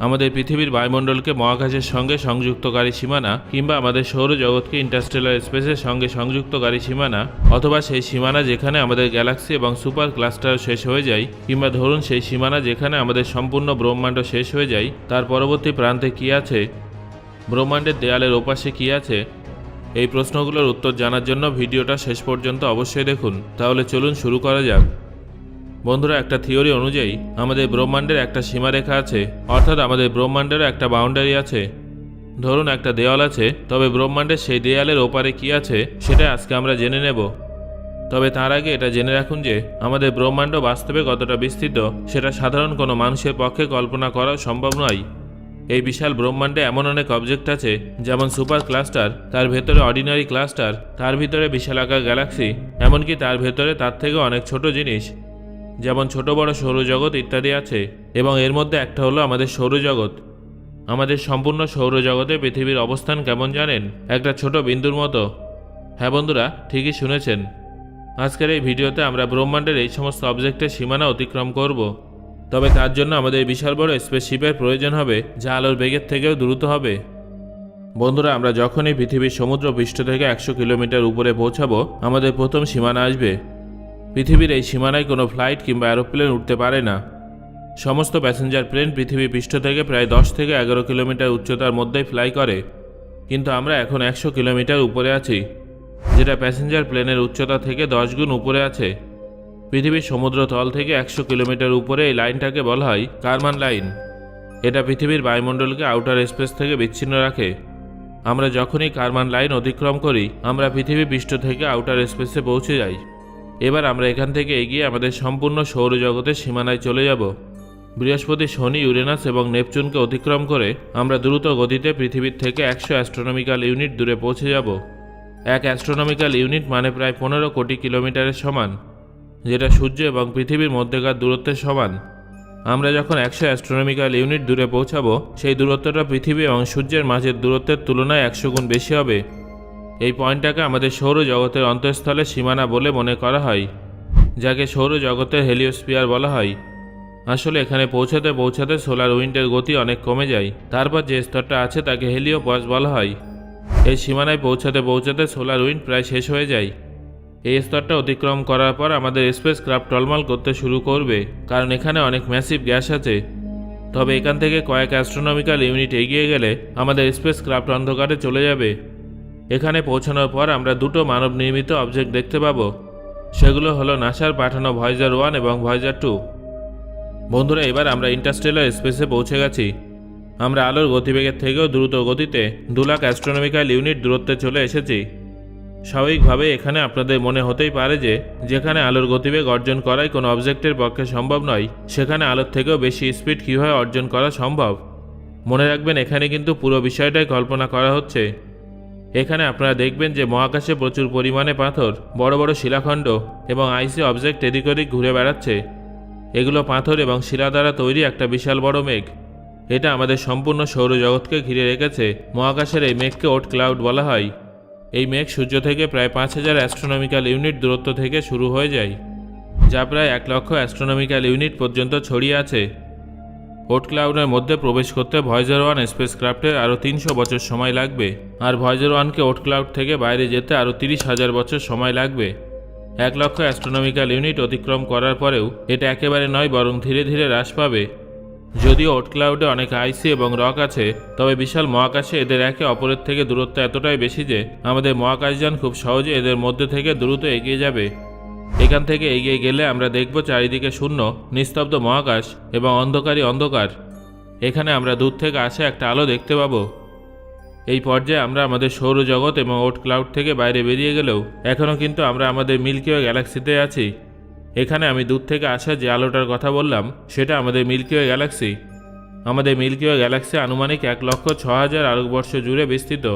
আমাদের পৃথিবীর বায়ুমণ্ডলকে মহাকাশের সঙ্গে সংযুক্তকারী সীমানা কিংবা আমাদের সৌরজগৎকে ইন্টারস্টেলার স্পেসের সঙ্গে সংযুক্তকারী সীমানা অথবা সেই সীমানা যেখানে আমাদের গ্যালাক্সি এবং সুপার ক্লাস্টার শেষ হয়ে যায় কিংবা ধরুন সেই সীমানা যেখানে আমাদের সম্পূর্ণ ব্রহ্মাণ্ড শেষ হয়ে যায়, তার পরবর্তী প্রান্তে কী আছে? ব্রহ্মাণ্ডের দেয়ালের ওপাশে কী আছে? এই প্রশ্নগুলোর উত্তর জানার জন্য ভিডিওটা শেষ পর্যন্ত অবশ্যই দেখুন। তাহলে চলুন শুরু করা যাক। বন্ধুরা, একটা থিওরি অনুযায়ী আমাদের ব্রহ্মাণ্ডের একটা সীমারেখা আছে, অর্থাৎ আমাদের ব্রহ্মাণ্ডেরও একটা বাউন্ডারি আছে। ধরুন, একটা দেওয়াল আছে, তবে ব্রহ্মাণ্ডের সেই দেয়ালের ওপারে কি আছে, সেটা আজকে আমরা জেনে নেব। তবে তার আগে এটা জেনে রাখুন যে, আমাদের ব্রহ্মাণ্ড বাস্তবে কতটা বিস্তৃত, সেটা সাধারণ কোনো মানুষের পক্ষে কল্পনা করা সম্ভব নয়। এই বিশাল ব্রহ্মাণ্ডে এমন অনেক অবজেক্ট আছে, যেমন সুপার ক্লাস্টার তার ভেতরে অর্ডিনারি ক্লাস্টার তার ভিতরে বিশালাকার গ্যালাক্সি এমনকি তার ভেতরে তার থেকে অনেক ছোট জিনিস। যেমন ছোট বড় সৌরজগৎ ইত্যাদি আছে, এবং এর মধ্যে একটা হলো আমাদের সৌরজগৎ। আমাদের সম্পূর্ণ সৌরজগতে পৃথিবীর অবস্থান কেমন জানেন? একটা ছোট বিন্দুর মতো। হ্যাঁ বন্ধুরা, ঠিকই শুনেছেন। আজকের এই ভিডিওতে আমরা ব্রহ্মাণ্ডের এই সমস্ত অবজেক্টের সীমানা অতিক্রম করব। তবে তার জন্য আমাদের বিশাল বড় স্পেসশিপের প্রয়োজন হবে, যা আলোর বেগের থেকেও দ্রুত হবে। বন্ধুরা, আমরা যখনই পৃথিবীর সমুদ্র পৃষ্ঠ থেকে একশো কিলোমিটার উপরে পৌঁছাবো, আমাদের প্রথম সীমানা আসবে। পৃথিবীর এই সীমানায় কোনো ফ্লাইট কিংবা অ্যারোপ্লেন উঠতে পারে না। সমস্ত প্যাসেঞ্জার প্লেন পৃথিবী পৃষ্ঠ থেকে প্রায় দশ থেকে এগারো কিলোমিটার উচ্চতার মধ্যেই ফ্লাই করে, কিন্তু আমরা এখন একশো কিলোমিটার উপরে আছি, যেটা প্যাসেঞ্জার প্লেনের উচ্চতা থেকে দশ গুণ উপরে আছে। পৃথিবীর সমুদ্র তল থেকে একশো কিলোমিটার উপরে এই লাইনটাকে বলা হয় কারমান লাইন। এটা পৃথিবীর বায়ুমণ্ডলকে আউটার স্পেস থেকে বিচ্ছিন্ন রাখে। আমরা যখনই কারমান লাইন অতিক্রম করি, আমরা পৃথিবী পৃষ্ঠ থেকে আউটার স্পেসে পৌঁছে যাই। এবার আমরা এখান থেকে এগিয়ে আমাদের সম্পূর্ণ সৌরজগতের সীমানায় চলে যাব। বৃহস্পতি, শনি, ইউরেনাস এবং নেপচুনকে অতিক্রম করে আমরা দ্রুত গতিতে পৃথিবীর থেকে একশো অ্যাস্ট্রোনমিক্যাল ইউনিট দূরে পৌঁছে যাব। এক অ্যাস্ট্রোনমিক্যাল ইউনিট মানে প্রায় পনেরো কোটি কিলোমিটারের সমান, যেটা সূর্য এবং পৃথিবীর মধ্যেকার দূরত্বের সমান। আমরা যখন একশো অ্যাস্ট্রোনমিক্যাল ইউনিট দূরে পৌঁছাবো, সেই দূরত্বটা পৃথিবী এবং সূর্যের মাঝের দূরত্বের তুলনায় একশো গুণ বেশি হবে। এই পয়েন্টটাকে আমাদের সৌরজগতের অন্তঃস্থলে সীমানা বলে মনে করা হয়, যাকে সৌরজগতের হেলিওস্পিয়ার বলা হয়। আসলে এখানে পৌঁছাতে পৌঁছাতে সোলার উইন্ডের গতি অনেক কমে যায়। তারপর যে স্তরটা আছে তাকে হেলিওপস বলা হয়। এই সীমানায় পৌঁছাতে পৌঁছাতে সোলার উইন্ড প্রায় শেষ হয়ে যায়। এই স্তরটা অতিক্রম করার পর আমাদের স্পেস ক্রাফট টলমল করতে শুরু করবে, কারণ এখানে অনেক ম্যাসিভ গ্যাস আছে। তবে এখান থেকে কয়েক অ্যাস্ট্রোনমিক্যাল ইউনিট এগিয়ে গেলে আমাদের স্পেস ক্রাফট অন্ধকারে চলে যাবে। এখানে পৌঁছানোর পর আমরা দুটো মানব নির্মিত অবজেক্ট দেখতে পাবো। সেগুলো হলো নাসার পাঠানো ভয়েজার ওয়ান এবং ভয়েজার টু বন্ধুরা, এবার আমরা ইন্টারস্টেলার স্পেসে পৌঁছে গেছি। আমরা আলোর গতিবেগের থেকেও দ্রুত গতিতে দু লাখ অ্যাস্ট্রোনমিক্যাল ইউনিট দূরত্বে চলে এসেছি। স্বাভাবিকভাবে এখানে আপনাদের মনে হতেই পারে যে, যেখানে আলোর গতিবেগ অর্জন করাই কোনো অবজেক্টের পক্ষে সম্ভব নয়, সেখানে আলোর থেকেও বেশি স্পিড কীভাবে অর্জন করা সম্ভব? মনে রাখবেন, এখানে কিন্তু পুরো বিষয়টাই কল্পনা করা হচ্ছে। এখানে আপনারা দেখবেন যে মহাকাশে প্রচুর পরিমাণে পাথর, বড় বড় শিলাখণ্ড এবং আইসি অবজেক্ট এদিক ওদিক ঘুরে বেড়াচ্ছে। এগুলো পাথর এবং শিলা দ্বারা তৈরি একটা বিশাল বড় মেঘ। এটা আমাদের সম্পূর্ণ সৌরজগৎকে ঘিরে রেখেছে, মহাকাশের এই মেঘকে ওট ক্লাউড বলা হয়। এই মেঘ সূর্য থেকে প্রায় পাঁচ হাজার অ্যাস্ট্রোনমিক্যাল ইউনিট দূরত্ব থেকে শুরু হয়ে যায়, যা প্রায় এক লক্ষ অ্যাস্ট্রোনমিক্যাল ইউনিট পর্যন্ত ছড়িয়ে আছে। ওট ক্লাউডের মধ্যে প্রবেশ করতে ভয়েজার ওয়ান স্পেস ক্রাফটের আরও তিনশো বছর সময় লাগবে। আর ভয়েজার ওয়ানকে ওট ক্লাউড থেকে বাইরে যেতে আরও তিরিশ হাজার বছর সময় লাগবে। এক লক্ষ অ্যাস্ট্রোনমিক্যাল ইউনিট অতিক্রম করার পরেও এটা একেবারে নয়, বরং ধীরে ধীরে হ্রাস পাবে। যদিও ওট ক্লাউডে অনেক আইসি এবং রক আছে, তবে বিশাল মহাকাশে এদের একে অপরের থেকে দূরত্ব এতটাই বেশি যে আমাদের মহাকাশযান খুব সহজে এদের মধ্যে থেকে দ্রুত এগিয়ে যাবে। এখান থেকে এগিয়ে গেলে আমরা দেখব চারিদিকে শূন্য, নিস্তব্ধ মহাকাশ এবং অন্ধকারই অন্ধকার। এখানে আমরা দূর থেকে আসে একটা আলো দেখতে পাবো। এই পর্যায়ে আমরা আমাদের সৌরজগৎ এবং ওট ক্লাউড থেকে বাইরে বেরিয়ে গেলেও এখনও কিন্তু আমরা আমাদের মিল্কি ওয়ে গ্যালাক্সিতে আছি। এখানে আমি দূর থেকে আসা যে আলোটার কথা বললাম, সেটা আমাদের মিল্কি ওয়ে গ্যালাক্সি। আমাদের মিল্কি ওয়ে গ্যালাক্সি আনুমানিক এক লক্ষ ছ হাজার আলোকবর্ষ জুড়ে বিস্তৃত।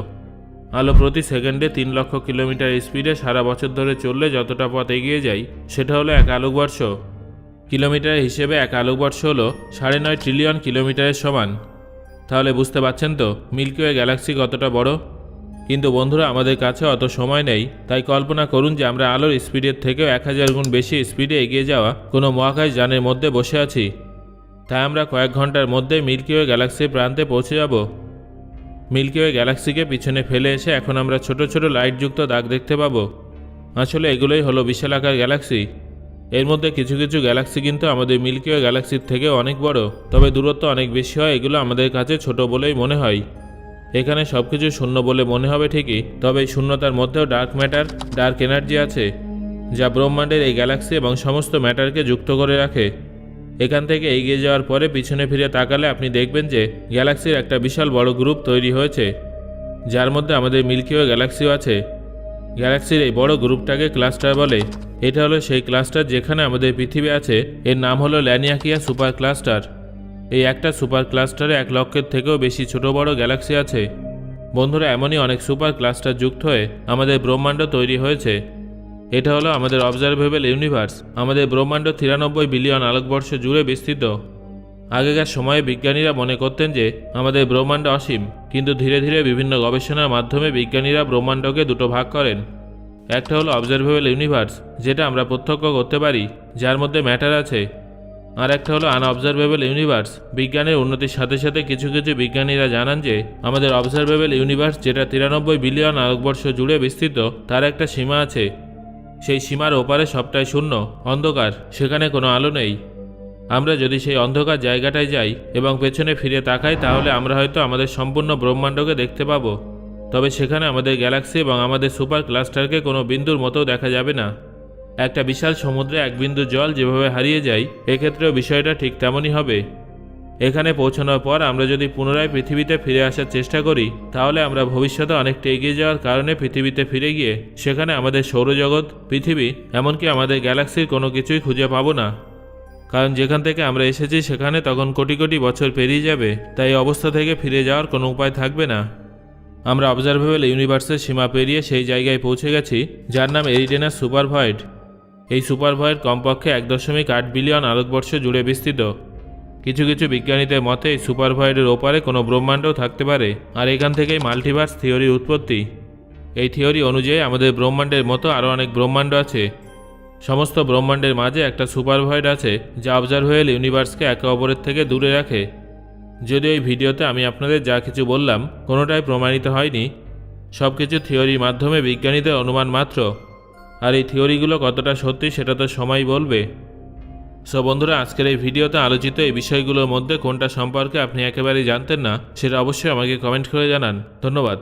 আলো প্রতি সেকেন্ডে তিন লক্ষ কিলোমিটার স্পিডে সারা বছর ধরে চললে যতটা পথ এগিয়ে যায় সেটা হলো এক আলোকবর্ষ। কিলোমিটার হিসেবে এক আলোকবর্ষ হলো সাড়ে নয় ট্রিলিয়ন কিলোমিটারের সমান। তাহলে বুঝতে পারছেন তো মিল্কি ওয়ে গ্যালাক্সি কতটা বড়? কিন্তু বন্ধুরা, আমাদের কাছে অত সময় নেই, তাই কল্পনা করুন যে আমরা আলোর স্পিডের থেকেও এক হাজার গুণ বেশি স্পিডে এগিয়ে যাওয়া কোনো মহাকাশ যানের মধ্যে বসে আছি। তাই আমরা কয়েক ঘণ্টার মধ্যে মিল্কি ওয়ে গ্যালাক্সির প্রান্তে পৌঁছে যাব। মিল্কি ওয়ে গ্যালাক্সিকে পিছনে ফেলে এসে এখন আমরা ছোট ছোট লাইটযুক্ত দাগ দেখতে পাবো। আসলে এগুলোই হলো বিশালাকার গ্যালাক্সি। এর মধ্যে কিছু কিছু গ্যালাক্সি কিন্তু আমাদের মিল্কি ওয়ে গ্যালাক্সির থেকে অনেক বড়, তবে দূরত্ব অনেক বেশি হয় এগুলো আমাদের কাছে ছোট বলেই মনে হয়। এখানে সব কিছু শূন্য বলে মনে হবে ঠিকই, তবে এই শূন্যতার মধ্যেও ডার্ক ম্যাটার ডার্ক এনার্জি আছে, যা ব্রহ্মাণ্ডের এই গ্যালাক্সি এবং সমস্ত ম্যাটারকে যুক্ত করে রাখে। এখান থেকে এগিয়ে যাওয়ার পরে পিছনে ফিরে তাকালে আপনি দেখবেন যে গ্যালাক্সির একটা বিশাল বড় গ্রুপ তৈরি হয়েছে, যার মধ্যে আমাদের মিল্কি ওয়ে গ্যালাক্সিও আছে। গ্যালাক্সির এই বড় গ্রুপটাকে ক্লাস্টার বলে। এটা হলো সেই ক্লাস্টার যেখানে আমাদের পৃথিবী আছে। এর নাম হলো ল্যানিয়াকিয়া সুপার ক্লাস্টার। এই একটা সুপার ক্লাস্টারে এক লক্ষের থেকেও বেশি ছোট বড় গ্যালাক্সি আছে। বন্ধুরা, এমনই অনেক সুপার ক্লাস্টার যুক্ত হয়ে আমাদের ব্রহ্মাণ্ড তৈরি হয়েছে। এটা হলো আমাদের অবজারভেবল ইউনিভার্স আমাদের ব্রহ্মাণ্ড তিরানব্বই বিলিয়ন আলোকবর্ষ জুড়ে বিস্তৃত। আগেকার সময়ে বিজ্ঞানীরা মনে করতেন যে, আমাদের ব্রহ্মাণ্ড অসীম, কিন্তু ধীরে ধীরে বিভিন্ন গবেষণার মাধ্যমে বিজ্ঞানীরা ব্রহ্মাণ্ডকে দুটো ভাগ করেন। একটা হলো অবজারভেবল ইউনিভার্স যেটা আমরা প্রত্যক্ষ করতে পারি, যার মধ্যে ম্যাটার আছে। আর একটা হলো আনঅবজারভেবল ইউনিভার্স বিজ্ঞানের উন্নতির সাথে সাথে কিছু কিছু বিজ্ঞানীরা জানান যে, আমাদের অবজারভেবল ইউনিভার্স যেটা তিরানব্বই বিলিয়ন আলোকবর্ষ জুড়ে বিস্তৃত, তার একটা সীমা আছে। সেই সীমার ওপারে সবটাই শূন্য, অন্ধকার, সেখানে কোনো আলো নেই। আমরা যদি সেই অন্ধকার জায়গাটায় যাই এবং পেছনে ফিরে তাকাই, তাহলে আমরা হয়তো আমাদের সম্পূর্ণ ব্রহ্মাণ্ডকে দেখতে পাবো। তবে সেখানে আমাদের গ্যালাক্সি এবং আমাদের সুপার ক্লাস্টারকে কোনো বিন্দুর মতো দেখা যাবে না। একটা বিশাল সমুদ্রে এক বিন্দু জল যেভাবে হারিয়ে যায়, এক্ষেত্রেও বিষয়টা ঠিক তেমনই হবে। এখানে পৌঁছানোর পর আমরা যদি পুনরায় পৃথিবীতে ফিরে আসার চেষ্টা করি, তাহলে আমরা ভবিষ্যতে অনেকটা এগিয়ে যাওয়ার কারণে পৃথিবীতে ফিরে গিয়ে সেখানে আমাদের সৌরজগৎ, পৃথিবী, এমনকি আমাদের গ্যালাক্সির কোনো কিছুই খুঁজে পাবো না। কারণ যেখান থেকে আমরা এসেছি সেখানে তখন কোটি কোটি বছর পেরিয়ে যাবে, তাই অবস্থা থেকে ফিরে যাওয়ার কোনো উপায় থাকবে না। আমরা অবজারভেবল ইউনিভার্সের সীমা পেরিয়ে সেই জায়গায় পৌঁছে গেছি, যার নাম এরিডেনাস সুপার ভয়েড এই সুপার ভয়েড কমপক্ষে এক দশমিক আট বিলিয়ন আলোকবর্ষ জুড়ে বিস্তৃত। কিছু কিছু বিজ্ঞানীদের মতে এই সুপার ভয়েডের ওপারে কোনো ব্রহ্মাণ্ডও থাকতে পারে, আর এখান থেকেই মাল্টিভার্স থিওরির উৎপত্তি। এই থিওরি অনুযায়ী আমাদের ব্রহ্মাণ্ডের মতো আরও অনেক ব্রহ্মাণ্ড আছে। সমস্ত ব্রহ্মাণ্ডের মাঝে একটা সুপার ভয়েড আছে, যা অবজারভেবল ইউনিভার্সকে একে অপরের থেকে দূরে রাখে। যদিও এই ভিডিওতে আমি আপনাদের যা কিছু বললাম, কোনোটাই প্রমাণিত হয়নি। সব কিছু থিওরির মাধ্যমে বিজ্ঞানীদের অনুমান মাত্র। আর এই থিওরিগুলো কতটা সত্যি সেটা তো সময় বলবে। সো বন্ধুরা, আজকের এই ভিডিওতে আলোচিত এই বিষয়গুলোর মধ্যে কোনটা সম্পর্কে আপনি একেবারেই জানতেন না, সেটা অবশ্যই আমাকে কমেন্ট করে জানান। ধন্যবাদ।